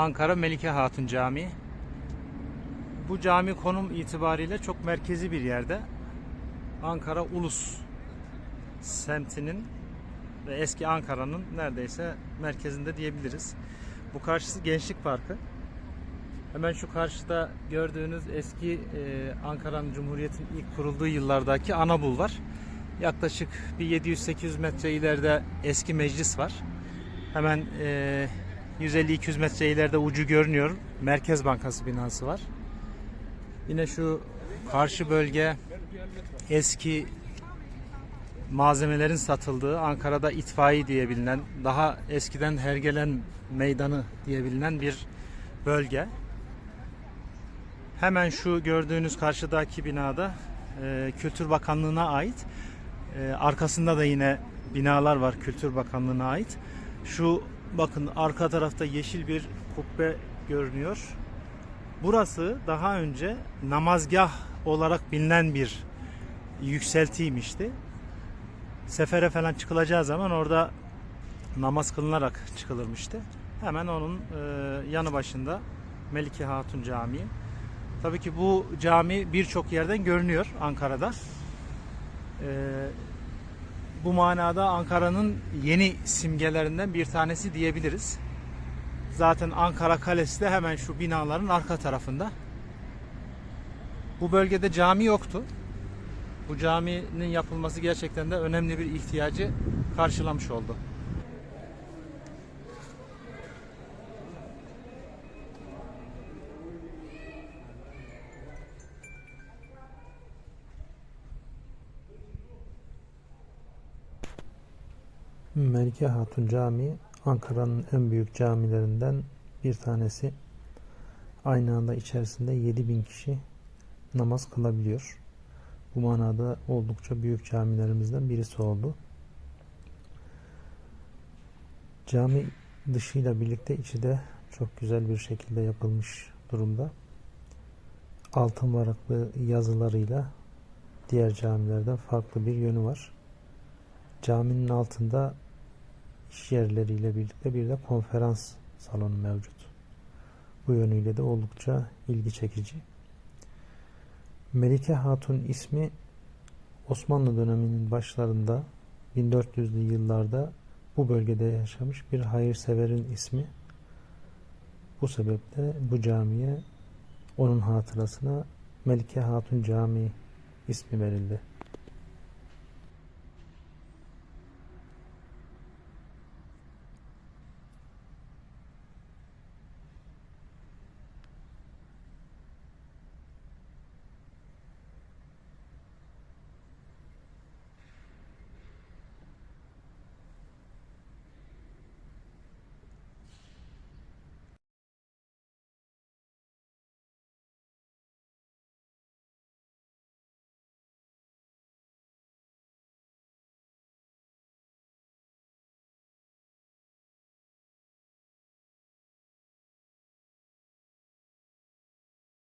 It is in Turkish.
Ankara Melike Hatun Camii. Bu cami konum itibariyle çok merkezi bir yerde. Ankara Ulus semtinin ve eski Ankara'nın neredeyse merkezinde diyebiliriz. Bu karşısı Gençlik Parkı. Hemen şu karşıda gördüğünüz eski e, Ankara'nın Cumhuriyet'in ilk kurulduğu yıllardaki ana bulvar. Yaklaşık bir 700-800 metre ileride eski meclis var. Hemen e, 150-200 metre ileride ucu görünüyor. Merkez Bankası binası var. Yine şu karşı bölge eski malzemelerin satıldığı Ankara'da itfaiye diye bilinen daha eskiden Hergelen Meydanı diye bilinen bir bölge. Hemen şu gördüğünüz karşıdaki binada e, Kültür Bakanlığı'na ait. E, arkasında da yine binalar var Kültür Bakanlığı'na ait. Şu bakın arka tarafta yeşil bir kubbe görünüyor. Burası daha önce namazgah olarak bilinen bir yükseltiymişti. Sefere falan çıkılacağı zaman orada namaz kılınarak çıkılırmıştı. Hemen onun e, yanı başında Melike Hatun Camii. Tabii ki bu cami birçok yerden görünüyor Ankara'da. E, bu manada Ankara'nın yeni simgelerinden bir tanesi diyebiliriz. Zaten Ankara Kalesi de hemen şu binaların arka tarafında. Bu bölgede cami yoktu. Bu caminin yapılması gerçekten de önemli bir ihtiyacı karşılamış oldu. Melike Hatun Camii Ankara'nın en büyük camilerinden bir tanesi. Aynı anda içerisinde 7000 kişi namaz kılabiliyor. Bu manada oldukça büyük camilerimizden birisi oldu. Cami dışıyla birlikte içi de çok güzel bir şekilde yapılmış durumda. Altın varaklı yazılarıyla diğer camilerden farklı bir yönü var. Caminin altında iş yerleriyle birlikte bir de konferans salonu mevcut. Bu yönüyle de oldukça ilgi çekici. Melike Hatun ismi Osmanlı döneminin başlarında 1400'lü yıllarda bu bölgede yaşamış bir hayırseverin ismi. Bu sebeple bu camiye onun hatırasına Melike Hatun Camii ismi verildi.